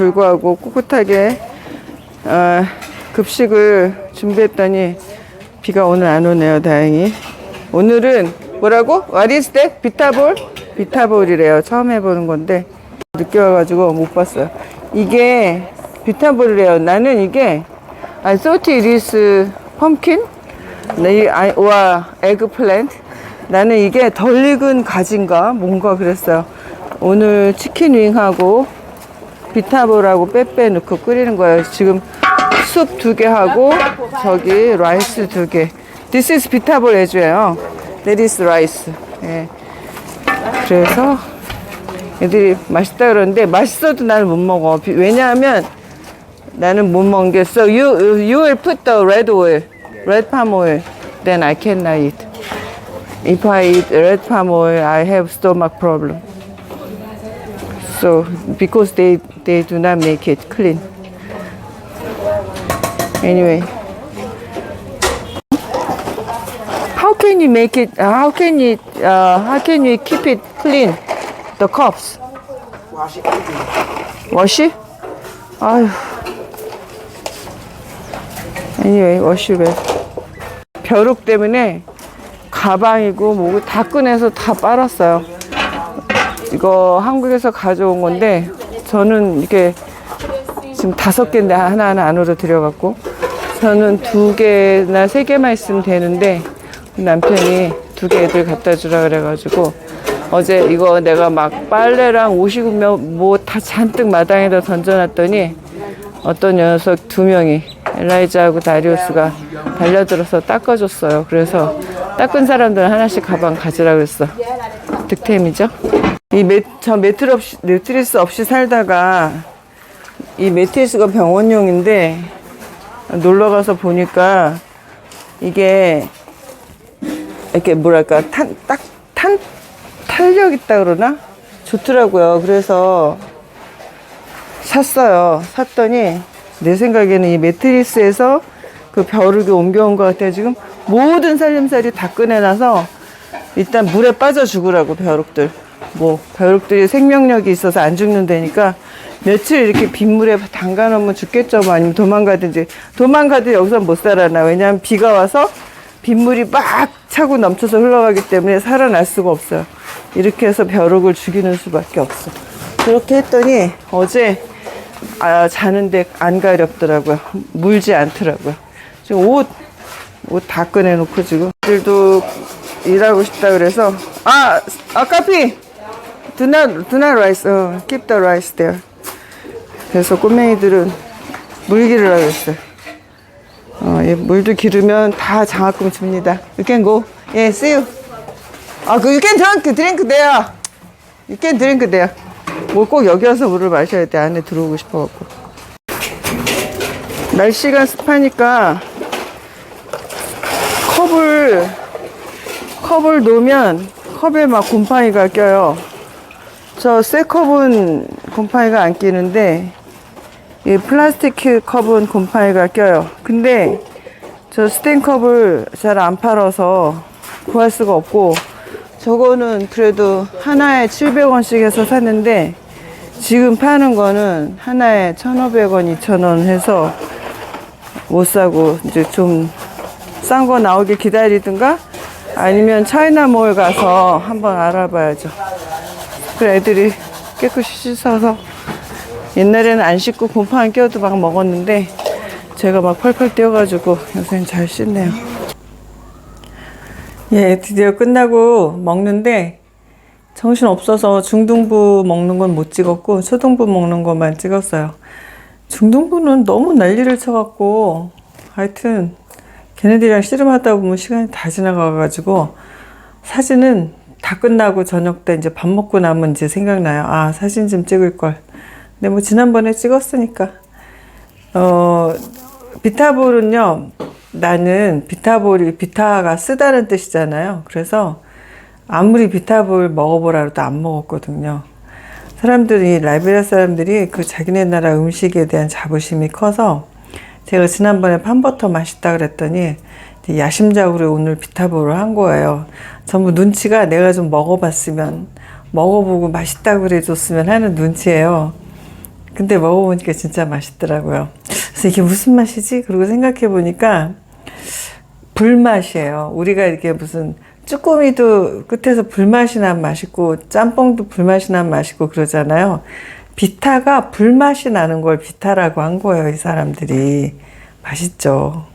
불구하고 꿋꿋하게 어, 급식을 준비했더니 비가 오늘 안 오네요 다행히. 오늘은 뭐라고? What is that? 비타볼? 비타볼이래요. 처음 해보는 건데 늦게 와가지고 못 봤어요. 이게 비타볼이래요. 나는 이게 I thought it is pumpkin? 네, 아, 와 에그플랜트 나는 이게 덜 익은 가지인가? 뭔가 그랬어요. 오늘 치킨 윙하고 비타볼하고 빼빼 넣고 끓이는 거예요. 지금 숲 두 개 하고 저기 라이스 두 개. This is 비타볼 해줘요. That is rice. 예. 그래서 애들이 맛있다 그러는데 맛있어도 나는 못 먹어. 비- 왜냐하면 나는 못 so you you will put the red oil, red palm oil, then I cannot eat. If I eat red palm oil, I have stomach problem. So because they they do not make it clean. Anyway, how can you make it? Uh, how can you? Uh, how can you keep it clean? The cups. Wash it Wash it? 아휴. Anyway, wash it. 벼룩 때문에 가방이고 뭐고 다 꺼내서 다 빨았어요. 이거 한국에서 가져온 건데 저는 이게 지금 다섯 개인데 하나하나 안으로 들여갖고 저는 두 개나 세 개만 있으면 되는데 남편이 두 개 애들 갖다 주라 그래가지고 어제 이거 내가 막 빨래랑 옷이고 뭐다 잔뜩 마당에다 던져놨더니 어떤 녀석 두 명이 엘라이자하고 다리우스가 달려들어서 닦아줬어요. 그래서 닦은 사람들은 하나씩 가방 가지라 그랬어. 득템이죠. 이 매, 저 매트리 없이, 매트리스 없이 살다가 이 매트리스가 병원용인데 놀러 가서 보니까 이게 이렇게 뭐랄까 탄, 딱, 탄, 탄력 있다 그러나? 좋더라고요. 그래서 샀어요. 샀더니 내 생각에는 이 매트리스에서 그 벼룩이 옮겨온 것 같아요. 지금 모든 살림살이 다 꺼내놔서 일단 물에 빠져 죽으라고 벼룩들. 뭐 벼룩들이 생명력이 있어서 안 죽는다니까 며칠 이렇게 빗물에 담가 놓으면 죽겠죠. 뭐 아니면 도망가든지 도망가도 여기서 못 살아나. 왜냐하면 비가 와서 빗물이 막 차고 넘쳐서 흘러가기 때문에 살아날 수가 없어요. 이렇게 해서 벼룩을 죽이는 수밖에 없어. 그렇게 했더니 어제 아, 자는데 안 가렵더라고요. 물지 않더라고요. 지금 옷, 옷 다 꺼내놓고 지금. 들도 일하고 싶다 그래서, 아, 아, 카피! Do not, do not rice, 어, keep the rice there. 그래서 꼬맹이들은 물기를 하고 있어요. 어, 예, 물도 기르면 다 장학금 줍니다. You can go. 예, see you. 아, 그, you can drink, drink there. You can drink there. 뭐꼭 여기 와서 물을 마셔야 돼. 안에 들어오고 싶어갖고. 날씨가 습하니까 컵을, 컵을 놓으면 컵에 막 곰팡이가 껴요. 저새 컵은 곰팡이가 안 끼는데, 이 플라스틱 컵은 곰팡이가 껴요. 근데 저 스텐 컵을 잘 안 팔아서 구할 수가 없고, 저거는 그래도 하나에 700원씩 해서 샀는데 지금 파는 거는 하나에 1,500원, 2,000원 해서 못 사고 이제 좀 싼 거 나오길 기다리든가 아니면 차이나몰 가서 한번 알아봐야죠. 그래 애들이 깨끗이 씻어서 옛날에는 안 씻고 곰팡이 껴도 막 먹었는데 제가 막 펄펄 뛰어가지고 요새는 잘 씻네요. 예, 드디어 끝나고 먹는데 정신 없어서 중등부 먹는 건 못 찍었고 초등부 먹는 것만 찍었어요. 중등부는 너무 난리를 쳐갖고 하여튼 걔네들이랑 씨름하다 보면 시간이 다 지나가가지고 사진은 다 끝나고 저녁 때 이제 밥 먹고 나면 이제 생각나요. 아, 사진 좀 찍을 걸. 근데 뭐 지난번에 찍었으니까. 어, 비타볼은요, 나는 비타볼이 비타가 쓰다는 뜻이잖아요. 그래서 아무리 비타볼 먹어보라 해도 안 먹었거든요. 사람들이, 라이베리아 사람들이 그 자기네 나라 음식에 대한 자부심이 커서 제가 지난번에 판버터 맛있다 그랬더니 야심작으로 오늘 비타볼을 한 거예요. 전부 눈치가 내가 좀 먹어봤으면, 먹어보고 맛있다 그래줬으면 하는 눈치예요. 근데 먹어보니까 진짜 맛있더라고요. 그래서 이게 무슨 맛이지? 그러고 생각해 보니까 불맛이에요. 우리가 이렇게 무슨 쭈꾸미도 끝에서 불맛이 난 맛있고 짬뽕도 불맛이 난 맛있고 그러잖아요. 비타가 불맛이 나는 걸 비타라고 한 거예요, 이 사람들이. 맛있죠.